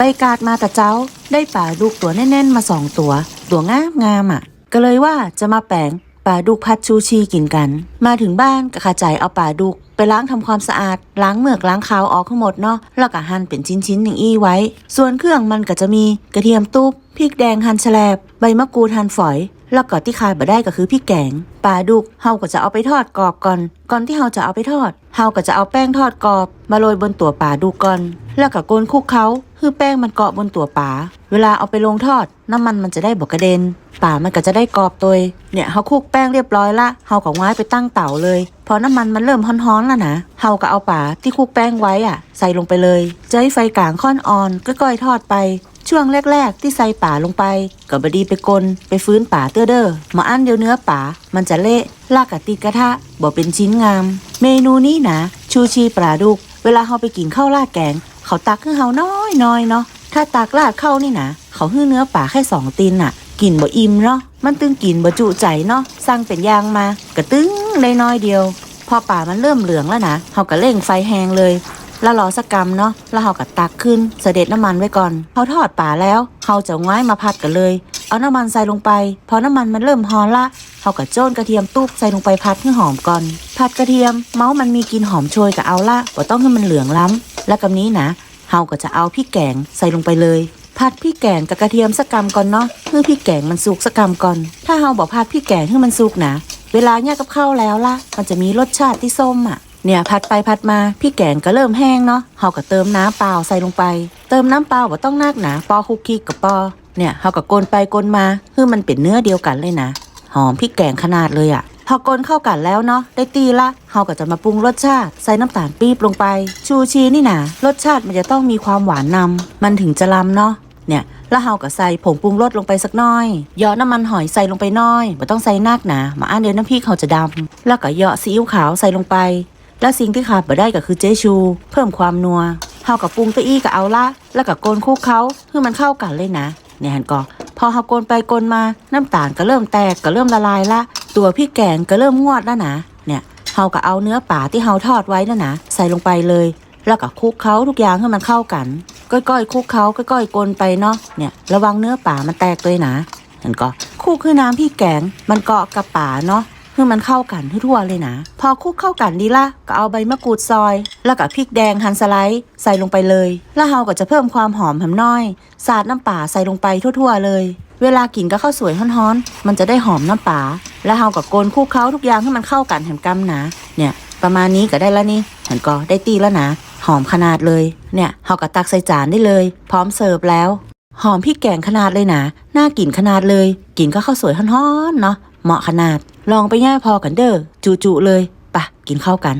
ไปกาดมาแต่เจ้า ได้ป่าดุกตัวแน่นๆมาสองตัว ตัวงามงามอะ ก็เลยว่าจะมาแปลงป่าดุกพัดชูชีกินกัน มาถึงบ้านก็ขาใจเอาป่าดุก ไปล้างทำความสะอาด ล้างเมือกล้างคาวออกทั้งหมดเนาะแล้วก็หั่นเป็นชิ้นๆอย่างอี้ไว้ ส่วนเครื่องมันก็จะมีกระเทียมตุ๊บพริกแดงหั่นแฉลบ ใบมะกรูดหั่นฝอย แล้วก็ที่ขาดบ่ได้ก็คือพริกแกงปลาดุกเฮาก็จะเอาไปทอดกรอบก่อน ก่อนที่เฮาจะเอาไปทอดเฮาก็จะเอาแป้งทอดกรอบ มาโรยบนตัวปลาดุกก่อน แล้วก็โกนคลุกเขาคือแป้งมันเกาะบนตัวปลาเวลาเอาไปลงทอด น้ำมันมันจะได้บ่กระเด็นปลามันก็จะได้กรอบตัวเนี่ยเฮาคลุกแป้งเรียบร้อยละเฮาก็ง้ายไปตั้งเตาเลย พอน้ำมันมันเริ่มฮ้อนๆแล้วนะเฮาก็เอาปลาที่คลุกแป้งไว้อะ ใส่ลงไปเลยจะให้ไฟกลางค่อนอ่อนก็ก้อยทอดไป ช่วงแรก ๆ ที่ใส่ป่าลงไปก็บดีไปกลไปฟื้นป่าเตื้อเด้อมาอันเดียวเนื้อป่ามันจะเละลากกะติกระทะบ่เป็นชิ้นงาม เมนูนี้นะชูชีปลาดุก เวลาเฮาไปกินข้าวราดแกง เขาตักให้นเฮาน้อยน้อยๆเนาะถ้าตักราดเข้านี่นะเขาให้เนื้อป่าแค่สองตีนน่ะกินบ่อิ่มเนาะมันตึงกินบ่จุใจเนาะสั่งเป็นยางมากระตึ้งได้น้อยเดียว พอป่ามันเริ่มเหลืองแล้วนะเฮาก็เร่งไฟแหงเลย แล้วรอสักกรรมเนาะแล้วเราก็ตักขึ้น เสด็จน้ำมันไว้ก่อนเขาทอดป่าแล้วเขาจะง่ายมาผัดกันเลย เอาน้ำมันใส่ลงไป พอน้ำมันมันเริ่มฮอนละเขาก็โจ้นกระเทียมตุ๊บใส่ลงไปผัดให้หอมก่อน ผัดกระเทียม เมาส์มันมีกลิ่นหอมโชยกับเอาละบ่ต้องให้มันเหลืองล้ำแล้วกับนี้นะเขาก็จะเอาพริกแกงใส่ลงไปเลยผัดพริกแกงกับกระเทียมสักกรรมก่อนเนาะเพื่อพริกแกงมันสุกสักกรรมก่อน ถ้าเราบอกผัดพริกแกงให้มันสุกนะเวลาเนี่ยกับข้าวแล้วล่ะ มันจะมีรสชาติที่ส้มอะ เนี่ยผัดไปผัดมาพี่แกงก็เริ่มแห้งเนาะเฮาก็เติมน้ำเปล่าใส่ลงไป เติมน้ำเปล่าบ่ต้องนักหนาปอคุกคิกกับปอเนี่ยเฮาก็กลนไปกลนมาคือมันเป็นเนื้อเดียวกันเลยนะหอมพริกแกงขนาดเลยอะ่ะพอกลนเข้ากันแล้วเนาะได้ตีละเฮาก็จะมาปรุงรสชาติ ใส่น้ำตาลปี๊บลงไป ชูชีนี่นะรสชาติมันจะต้องมีความหวานนำมันถึงจะลำเนาะเนี่ยแล้วเฮาก็ใส่ผงปรุงรสลงไปสักน้อยเหยาะน้ำมันหอยใส่ลงไปน้อยไม่ต้องใส่นักหนามาอ่านเดี๋ยวน้ำพริกเขาจะดำแล้วก็เหยาะซีอิ๊วขาวใส่ลงไป แล้วสิ่งที่ขาดบ่ได้ก็คือเจชู เพิ่มความนัวเฮากับปรุงตะอี้กับเอาละแล้วก็โกนคลุกเขาเพื่อมันเข้ากันเลยนะเนี่ยหันก็พอเฮาโกนไปโกนมาน้ำตาลก็เริ่มแตกก็เริ่มละลายละ ตัวพริกแกงก็เริ่มงวดแล้วนะเนี่ยเฮาก็เอาเนื้อป่าที่เฮาทอดไว้นั่นนะใส่ลงไปเลย แล้วก็คลุกเขาทุกอย่างให้มันเข้ากันก้อยๆคลุกเขาก้อยๆกลนไปเนาะเนี่ยระวังเนื้อป่ามันแตกเลยนะเห็นก็คลุกคือน้ำพริกแกงมันเกาะกับป่าเนาะ เพื่อมันเข้ากันทั่วเลยนะ พอคลุกเข้ากันดีละก็เอาใบมะกรูดซอย แล้วก็พริกแดงหั่นสไลด์ใส่ลงไปเลย แล้วเราก็จะเพิ่มความหอมหมน้อย สาดน้ำป่าใส่ลงไปทั่วๆเลย เวลากินก็ข้าวสวยฮ้อนๆ มันจะได้หอมน้ำป่า แล้วเราก็โกนคลุกเคล้าทุกอย่างให้มันเข้ากันแหมกำนะ เนี่ยประมาณนี้ก็ได้แล้วนี่เห็นก็ได้ตีแล้วนะ หอมขนาดเลย เนี่ยเราก็ตักใส่จานได้เลย พร้อมเสิร์ฟแล้ว หอมพริกแกงขนาดเลยนะ น่ากินขนาดเลย กินก็ข้าวสวยฮ้อนๆเนาะ เหมาะขนาด ลองไปย่ายพอกันเด้อจุๆเลยปะกินข้าวกัน